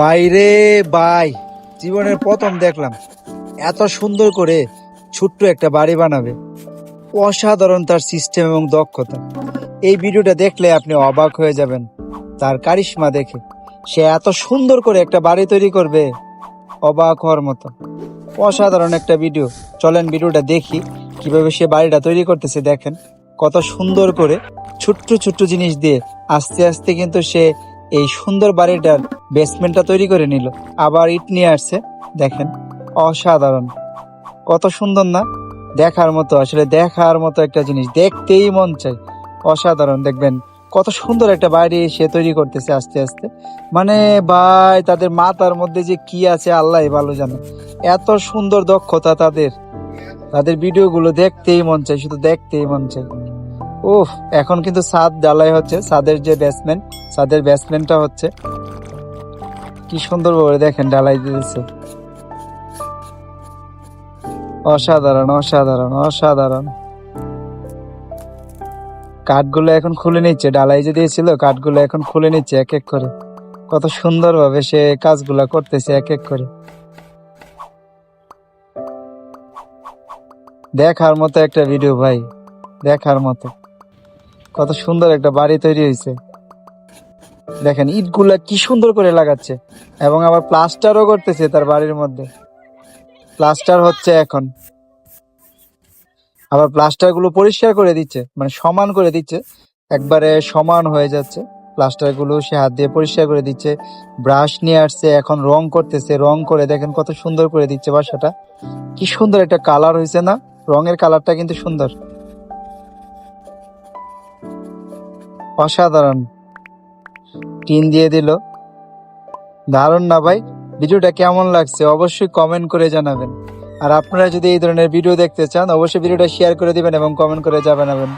বাইরে, বাই। জীবনের প্রথম দেখলাম। এত সুন্দর করে ছোট্ট একটা বাড়ি বানাবে। অসাধারণ তার সিস্টেম এবং দক্ষতা। এই ভিডিওটা দেখলে আপনি অবাক হয়ে যাবেন। তার কারিশ্মা দেখে। সে এত সুন্দর করে একটা বাড়ি তৈরি করবে। অবাক হওয়ার মতো। অসাধারণ একটা ভিডিও চলেন ভিডিওটা দেখি কীভাবে সে বাড়িটা তৈরি করতেছে, দেখেন। কত সুন্দর করে ছোট্ট ছোট্ট জিনিস দিয়ে আস্তে আস্তে কিন্তু সে এই সুন্দর বাড়িটার বেসমেন্টটা তৈরি করে নিল। আবার ইট নিয়ে আসছে, দেখেন, অসাধারণ। কত সুন্দর না? দেখার মতো, আসলে দেখার মতো একটা জিনিস, দেখতেই মন চায়। অসাধারণ, দেখবেন, কত সুন্দর একটা বাড়ি সে তৈরি করতেছে আস্তে আস্তে। মানে ভাই, তাদের মাথার মধ্যে যে কি আছে আল্লাহ ভালো জানে। এত সুন্দর দক্ষতা তাদের। তাদের ভিডিওগুলো দেখতেই মন চায়, শুধু দেখতেই মন চায়। উফ, এখন কিন্তু ছাদ ঢালাই হচ্ছে ছাদের যে বেসমেন্ট ছাদের বেসমেন্টটা হচ্ছে। কি সুন্দর ভাবে দেখেন ঢালাই দিয়েছে। অসাধারণ অসাধারণ অসাধারণ। কাঠগুলো এখন খুলে নিচ্ছে ডালাই যে দিয়েছিল, কাঠগুলো এখন খুলে নিচ্ছে এক এক করে। কত সুন্দর ভাবে সে কাজগুলা করতেছে এক এক করে। দেখার মতো একটা ভিডিও ভাই। দেখার মতো। কত সুন্দর একটা বাড়ি তৈরি হয়েছে। দেখেন, ইটগুলা কি সুন্দর করে লাগাচ্ছে। এবং আবার প্লাস্টারও করতেছে তার বাড়ির মধ্যে। প্লাস্টার হচ্ছে এখন। আবার প্লাস্টারগুলো পরিষ্কার করে দিচ্ছে মানে সমান করে দিচ্ছে। একবারে সমান হয়ে যাচ্ছে। প্লাস্টারগুলো সে হাত দিয়ে পরিষ্কার করে দিচ্ছে। ব্রাশ নিয়ে আসছে, এখন রং করতেছে। রং করে দেখেন কত সুন্দর করে দিচ্ছে বাসাটা। কি সুন্দর একটা কালার হয়েছে না? রঙের কালারটা কিন্তু সুন্দর। অসাধারণ। টিন দিয়ে দিল। দারুণ না ভাই, ভিডিওটা কেমন লাগছে অবশ্যই কমেন্ট করে জানাবেন। আর আপনারা যদি এই ধরনের ভিডিও দেখতে চান, অবশ্যই ভিডিওটা শেয়ার করে দিবেন এবং কমেন্ট করে জানাবেন।